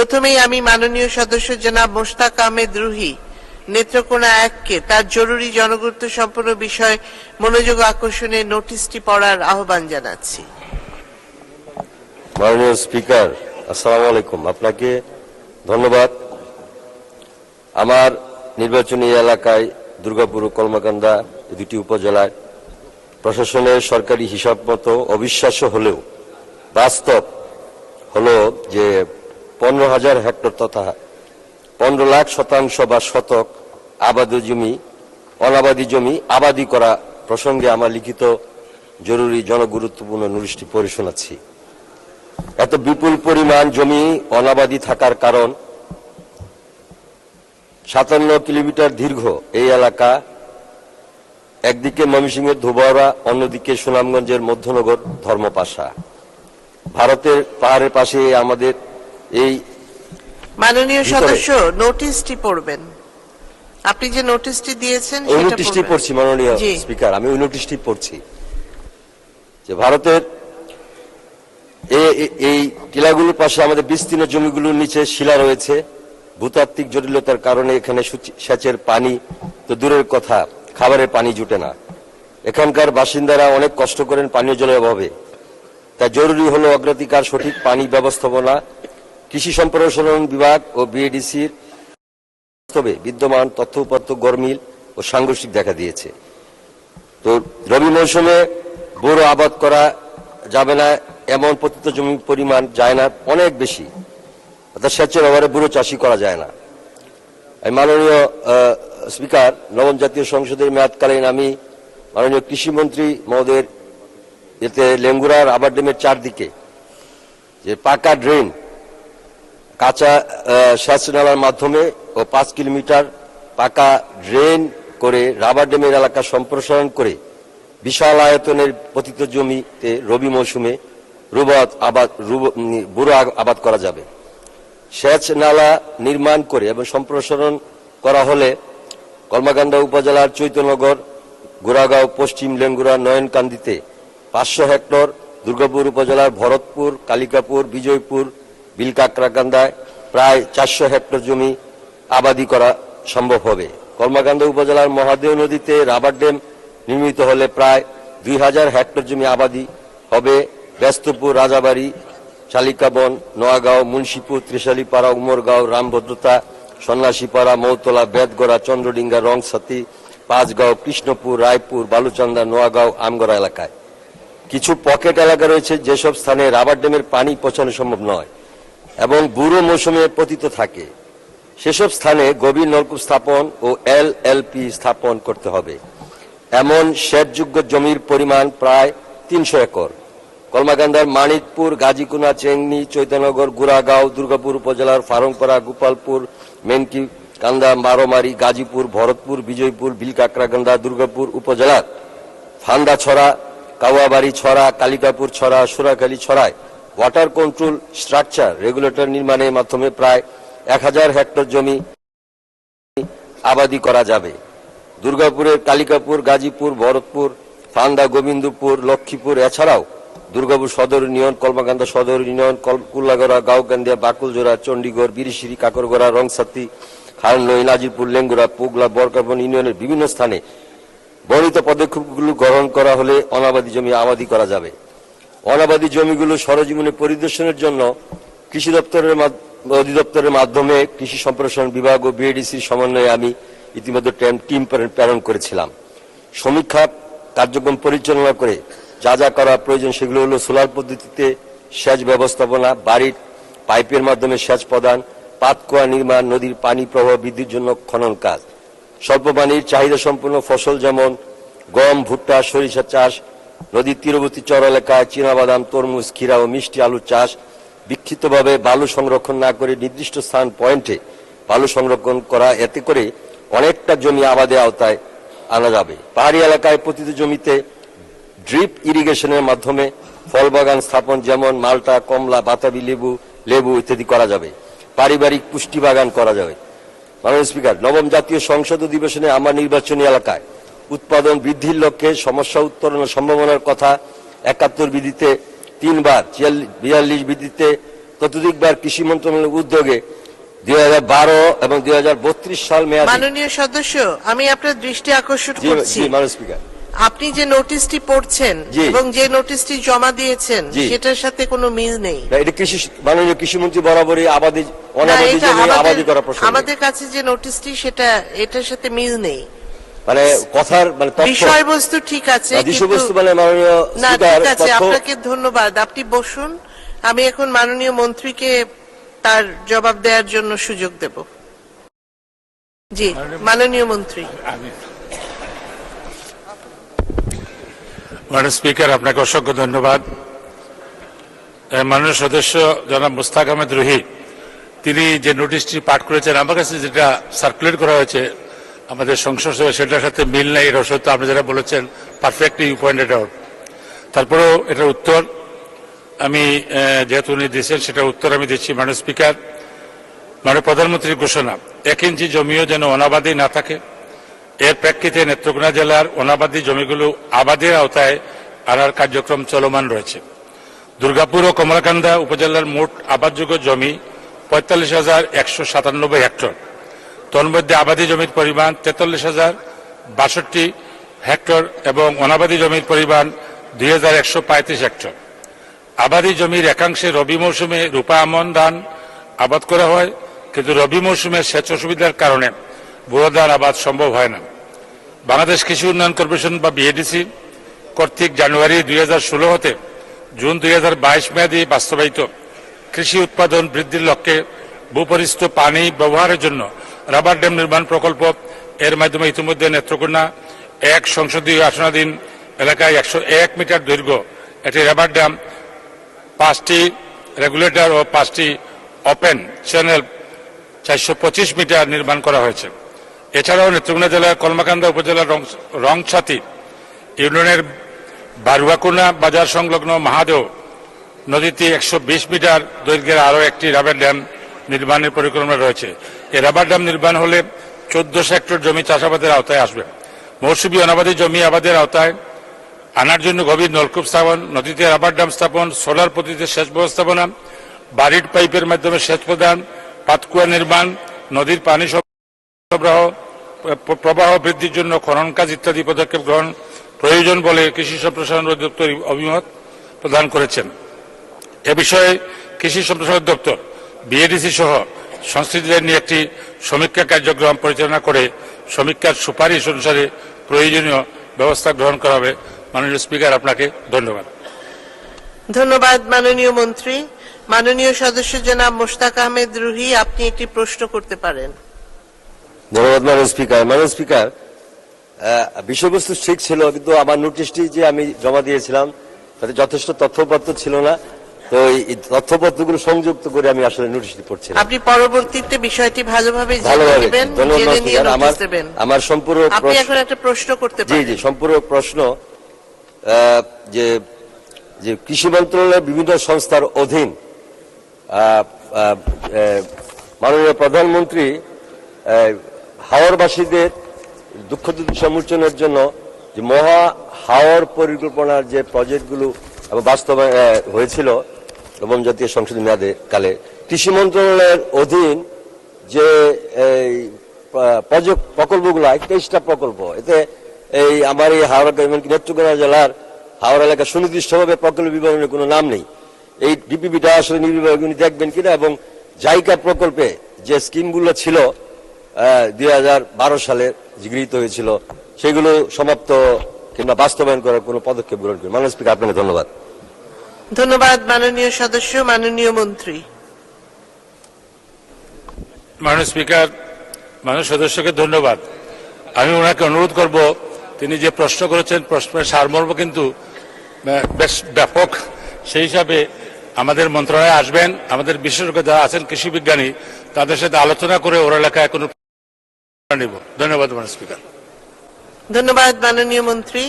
প্রথমেই আমি মাননীয় সদস্য জনাব মোশতাক আহমেদ রুহি, নেত্রকোনা এককে, তার জরুরি জনগুরুত্ব সম্পন্ন বিষয় মনোযোগ আকর্ষণে নোটিশটি পড়ার আহ্বান জানাচ্ছি। মাননীয় স্পিকার, আসসালামু আলাইকুম। আপনাকে ধন্যবাদ। আমার নির্বাচনী এলাকায় দুর্গাপুর কলমাকান্দা দুটি উপজেলায় প্রশাসনের সরকারি হিসাব মতো অবিশ্বাস্য হলেও বাস্তব হলো যে পনেরো হাজার হেক্টর তথা পনেরো লাখ শতাংশ বা শতক আবাদি জমি, অনাবাদি জমি আবাদি করা প্রসঙ্গে আমার লিখিত জরুরি জনগুরুত্বপূর্ণ নোটিশটি পড়ে শোনাচ্ছি। এত বিপুল পরিমাণ জমি অনাবাদি থাকার কারণ সাতান্ন কিলোমিটার দীর্ঘ এই এলাকা। একদিকে ময়মনসিংহের ধুবরা অন্যদিকে সুনামগঞ্জের মধ্যনগর ধর্মপাশা। ভারতের পাহাড়ের পাশে আমাদের এই মাননীয় সদস্য নোটিশটি পড়বেন। আপনি যে নোটিশটি দিয়েছেন ওই সেটা নোটিশটি পড়ছি মাননীয় স্পিকার আমি ওই নোটিশটি পড়ছি। যে ভারতের এই টিলাগুলোর পাশে আমাদের বিস্তীর্ণ জমিগুলোর নিচে শিলা রয়েছে। ভূতাত্ত্বিক জটিলতার কারণে এখানে সেচের পানি তো দূরের কথা খাবারের পানি জুটে না। এখানকার বাসিন্দারা অনেক কষ্ট করেন পানীয় জলের অভাবে। তাই জরুরি হলো অগ্রাধিকার সঠিক পানি ব্যবস্থাপনা কৃষি সম্প্রসারণ বিভাগ ও বিএডিসির বাস্তবে বিদ্যমান তথ্য উপাত্ত গরমিল ও সাংঘর্ষিক দেখা দিয়েছে। তো রবি মৌসুমে বোরো আবাদ করা যাবে না, এমন পতিত জমি পরিমাণ যায় না, অনেক বেশি। অর্থাৎ সেচের অভাবে বুড়ো চাষি করা যায় না। আমি মাননীয় স্পিকার, নবম জাতীয় সংসদের মেয়াদকালীন আমি মাননীয় কৃষিমন্ত্রী মহোদয়ের এতে লেঙ্গুরার আবার ড্যামের চারদিকে যে পাকা ড্রেন কাঁচা সেচ নালার মাধ্যমে ও পাঁচ কিলোমিটার পাকা ড্রেন করে রাবার ড্যামের এলাকা সম্প্রসারণ করে বিশাল আয়তনের পতিত জমিতে রবি মৌসুমে রুবাদ আবাদ বুড়ো আবাদ করা যাবে। সেচ নালা নির্মাণ করে এবং সম্প্রসারণ করা হলে কলমাকান্দা উপজেলার চৈতন্যগর গোড়াগাঁও, পশ্চিম লেঙ্গুরা নয়নকান্দিতে পাঁচশো হেক্টর, দুর্গাপুর উপজেলার ভরতপুর, কালিকাপুর, বিজয়পুর বিলকাকরাকান্দায় প্রায় চারশো হেক্টর জমি আবাদি করা সম্ভব হবে। কলমাকান্দা উপজেলার মহাদেও নদীতে রাবার ড্যাম নির্মিত হলে প্রায় দুই হাজার হেক্টর জমি আবাদি হবে। ব্যস্তপুর, রাজাবাড়ি, শালিকাবন, নোয়াগাঁও, মুন্সিপুর, ত্রিশালীপাড়া, উমরগাঁও, রামভদ্রতা, সন্ন্যাসীপাড়া, মৌতলা বেদগড়া চন্দ্রডিঙ্গা, রংসাতি, পাঁচগাঁও, কৃষ্ণপুর, রায়পুর, বালুচন্দা, নোয়াগাঁও, আমগড়া এলাকায়। কিছু পকেট এলাকা রয়েছে যেসব স্থানে রাবার ড্যামের পানি পৌঁছানো সম্ভব নয়। এবং বুড়ো মৌসুমে পতিত থাকে। সেসব স্থানে গভীর নলকূপ স্থাপন ও এল এলপি স্থাপন করতে হবে। এমন সেচযোগ্য জমির পরিমাণ প্রায় তিনশো একর। কলমাকান্দার মানিকপুর, গাজীকুনা, চেংনি চৈতন্যগর গুড়াগাঁও, দুর্গাপুর উপজেলার ফারংপাড়া, গোপালপুর, মেনকি, কান্দা বারোমারি গাজীপুর, ভরতপুর, বিজয়পুর বিলকাকরাকান্দা দুর্গাপুর উপজেলার ফান্দাছড়া, কাওয়াবাড়ি ছড়া, কালিকাপুর ছড়া, সুরাখালী ছড়ায় ওয়াটার কন্ট্রোল স্ট্রাকচার রেগুলেটর নির্মাণের মাধ্যমে প্রায় এক হাজার হেক্টর জমি আবাদি করা যাবে। দুর্গাপুরের কালিকাপুর, গাজীপুর, ভরতপুর, ফান্দা, গোবিন্দপুর, লক্ষ্মীপুর এছাড়াও দুর্গাপুর সদর ইউনিয়ন, কলমাকান্দা সদর ইউনিয়ন, কল- কুল্লাগড়া গাঁওকান্দিয়া বাকুলজোড়া, চণ্ডীগড়, বিরিশিরি, কাকরগড়া, রংসাতি খানলই নাজিরপুর, লেঙ্গুড়া, পুগলা বরকাবন ইউনিয়নের বিভিন্ন স্থানে বর্ণিত পদক্ষেপগুলো গ্রহণ করা হলে অনাবাদি জমি আবাদি করা যাবে। অনাবাদি জমিগুলো সরজীবনে পরিদর্শনের জন্য কৃষি দপ্তরের অধিদপ্তরের মাধ্যমে কৃষি সম্প্রসারণ বিভাগ ও বিএডিসির সমন্বয়ে আমি ইতিমধ্যে টেম- প্রেরণ করেছিলাম। সমীক্ষা, কার্যক্রম পরিচালনা করে যা যা করা প্রয়োজন সেগুলো হলো সোলার পদ্ধতিতে সেচ ব্যবস্থাপনা, বাড়ির পাইপের মাধ্যমে সেচ প্রদান পাতকুয়া নির্মাণ, নদীর পানি প্রবাহ বৃদ্ধির জন্য খনন কাজ। স্বল্প পানির চাহিদা সম্পন্ন ফসল যেমন গম, ভুট্টা, সরিষা চাষ নদীর তীরবর্তী চর এলাকায় চীনাবাদাম, তরমুজ, ক্ষীরা ও মিষ্টি আলু চাষ বিক্ষিপ্তভাবে বালু সংরক্ষণ না করে নির্দিষ্ট স্থান পয়েন্টে বালু সংরক্ষণ করা, এতে করে অনেকটা জমি আবাদে আওতায় আনা যাবে। পাহাড়ি এলাকায় প্রতিটি জমিতে ড্রিপ ইরিগেশনের মাধ্যমে ফল বাগান স্থাপন যেমন মালটা, কমলা, বাতাবি লেবু লেবু ইত্যাদি করা যাবে। পারিবারিক পুষ্টি বাগান করা যাবে। মাননীয় স্পিকার, নবম জাতীয় সংসদ অধিবেশনে আমার নির্বাচনী এলাকায় উৎপাদন বৃদ্ধির লক্ষ্যে সমস্যা উত্তরণের সম্ভাবনার কথা একাত্তর বিধিতে তিনবার বিয়াল্লিশ বিধিতে ততোধিকবার কৃষি মন্ত্রণালয়ের উদ্যোগে দুই হাজার বারো এবং দুই হাজার বত্রিশ সাল মেয়াদী মাননীয় সদস্য আমি আপনার দৃষ্টি আকর্ষণ করছি। স্পিকার। আপনি যে নোটিশটি পড়ছেন এবং যে নোটিশটি জমা দিয়েছেন সেটার সাথে কোনো মিল নেই। এটা কৃষি মাননীয় কৃষিমন্ত্রী বরাবরই আবাদি অনাবাদি জমি আমাদের- আবাদি করা প্রসঙ্গ আমাদের কাছে যে নোটিশটি সেটা এটার সাথে মিল নেই। মানে কথার মানে বিষয়বস্তু ঠিক আছে বিষয়বস্তু মানে মাননীয় না ঠিক আছে আপনাকে ধন্যবাদ। আপনি বসুন আমি এখন মাননীয় মন্ত্রীকে তার জবাব দেওয়ার জন্য সুযোগ দেব। জি মাননীয় মন্ত্রী। মাননীয় স্পিকার আপনাকে অসংখ্য ধন্যবাদ। মাননীয় সদস্য জনাব মুস্তাক আহমেদ রুহি তিনি যে নোটিশটি পাঠ করেছেন আমার কাছে যেটা সার্কুলেট করা হয়েছে আমাদের সংসদ সেটার সাথে মিল নেই সত্য আপনি যারা বলেছেন পারফেক্টলি ইউ পয়েন্টেড আউট তারপরেও এটার উত্তর, আমি যেহেতু উনি দিয়েছেন, সেটার উত্তর আমি দিচ্ছি মাননীয় স্পিকার। মাননীয় প্রধানমন্ত্রীর ঘোষণা, এক ইঞ্চি জমিও যেন অনাবাদী না থাকে। এর প্রেক্ষিতে নেত্রকোনা জেলার অনাবাদী জমিগুলো আবাদের আওতায় আনার কার্যক্রম চলমান রয়েছে। দুর্গাপুর ও কমলাকান্দা উপজেলার মোট আবাদযোগ্য জমি পঁয়তাল্লিশ হাজার একশো সাতানব্বই হেক্টর। তন্মধ্যে আবাদী জমির পরিমাণ তেতাল্লিশ হাজার, বাষট্টি হেক্টর এবং অনাবাদী জমির পরিমাণ দুই হাজার একশো পঁয়ত্রিশ হেক্টর। আবাদী জমির একাংশে রবি মৌসুমে রূপা আমন ধান আবাদ করা হয়, কিন্তু রবি মৌসুমে সেচ অসুবিধার কারণে বুড়ো ধান আবাদ সম্ভব হয় না। বাংলাদেশ কৃষি উন্নয়ন কর্পোরেশন বা বিএডিসি কর্তৃক জানুয়ারি দুই হাজার হতে জুন দুই হাজার বাইশ মেয়াদি বাস্তবায়িত কৃষি উৎপাদন বৃদ্ধির লক্ষ্যে ভূপরিস্থ পানি ব্যবহারের জন্য রাবার ড্যাম নির্মাণ প্রকল্প, এর মাধ্যমে ইতিমধ্যে নেত্রকোনা এক সংসদীয় আসনাধীন এলাকায় একশো এক মিটার দৈর্ঘ্য একটি রাবার ড্যাম, পাঁচটি রেগুলেটর ও পাঁচটি ওপেন চ্যানেল চারশো পঁচিশ মিটার নির্মাণ করা হয়েছে। এছাড়াও নেত্রকোনা জেলার কলমাকান্দা উপজেলার রংছাতি ইউনিয়নের বারুয়াকুনা বাজার সংলগ্ন মহাদেও নদীতে একশো বিশ মিটার দৈর্ঘ্যের আরও একটি রাবার ড্যাম নির্মাণের পরিকল্পনা রয়েছে। রাবার ড্যাম নির্মাণ হলে চোদ্দশো হেক্টর জমি চাষাবাদের আওতায় আসবে। মৌসুমি অনাবাদী জমি আবাদের আওতায় আনার জন্য গভীর নলকূপ স্থাপন, নদীতে রাবার ড্যাম স্থাপন, সোলার পদ্ধতিতে সেচ ব্যবস্থাপনা, বাড়ির পাইপের মাধ্যমে সেচ প্রদান, পাতকুয়া নির্মাণ, নদীর পানি সরবরাহ প্রবাহ বৃদ্ধির জন্য খনন কাজ ইত্যাদি পদক্ষেপ গ্রহণ প্রয়োজন বলে কৃষি সম্প্রসারণ অধিদপ্তর অভিমত প্রদান করেছেন। এ বিষয়ে কৃষি সম্প্রসারণ দপ্তর বিএডিসি সহ সংশ্লিষ্টদের নিয়ে একটি সমীক্ষা কার্যক্রম পরিচালনা করে সমীক্ষার সুপারিশ অনুসারে প্রয়োজনীয় ব্যবস্থা গ্রহণ করা হবে। মাননীয় স্পিকার আপনাকে ধন্যবাদ। ধন্যবাদ মাননীয় মন্ত্রী। মাননীয় সদস্য জনাব মোশতাক আহমেদ রুহি আপনি একটি প্রশ্ন করতে পারেন। ধন্যবাদ মাননীয় স্পিকার। মাননীয় স্পিকার আহ, বিষয়বস্তু ঠিক ছিল কিন্তু আমার নোটিশটি যে আমি জমা দিয়েছিলাম তাতে যথেষ্ট তথ্যপত্র ছিল না। তো এই- তথ্যপত্রগুলো সংযুক্ত করে আমি আসলে নোটিশটি পড়ছিলাম। আপনি পরবর্তীতে বিষয়টি ভালোভাবে ভালোভাবে। আমার সম্পূর্ণ আপনি প্রশ্ন- এখন একটা প্রশ্ন করতে জি জি সম্পূর্ণ প্রশ্ন যে যে কৃষি মন্ত্রণালয়ের বিভিন্ন সংস্থার অধীন মাননীয় প্রধানমন্ত্রী হাওরবাসীদের দুঃখ দুর্দশা মোচনের জন্য যে মহা হাওর পরিকল্পনার যে প্রজেক্টগুলো এবং বাস্তবায়ন হয়েছিল এবং জাতীয় সংসদ মেয়াদে কালে কৃষি মন্ত্রণালয়ের অধীন যে এই প্রকল্পগুলো তেইশটা প্রকল্প, এতে এই আমার এই হাওড়া নেত্রকোনা জেলার হাওড়া এলাকা সুনির্দিষ্টভাবে প্রকল্প বিবরণের কোনো নাম নেই। এই ডিপিপিটা আসলে নির্বিভাগে উনি দেখবেন কিনা এবং জাইকা প্রকল্পে যে স্কিমগুলো ছিল দুই হাজার বারো সালে গৃহীত হয়েছিল, সেগুলো সমাপ্ত কিংবা বাস্তবায়ন করার কোনো পদক্ষেপ গ্রহণ করেন। মাননীয় স্পিকার, আপনাকে ধন্যবাদ। ধন্যবাদ মাননীয় সদস্য মাননীয় মন্ত্রী। মাননীয় স্পিকার মাননীয় সদস্যকে ধন্যবাদ। আমি ওনাকে অনুরোধ করব তিনি যে প্রশ্ন করেছেন প্রশ্নের সারমর্ম কিন্তু বেশ ব্যাপক। সেই হিসাবে আমাদের মন্ত্রণালয়ে আসবেন। আমাদের বিশেষজ্ঞ যারা আছেন কৃষি বিজ্ঞানী তাদের সাথে আলোচনা করে ওর এলাকায় কোনো নিব। ধন্যবাদ মাননীয় স্পিকার। ধন্যবাদ মাননীয় মন্ত্রী।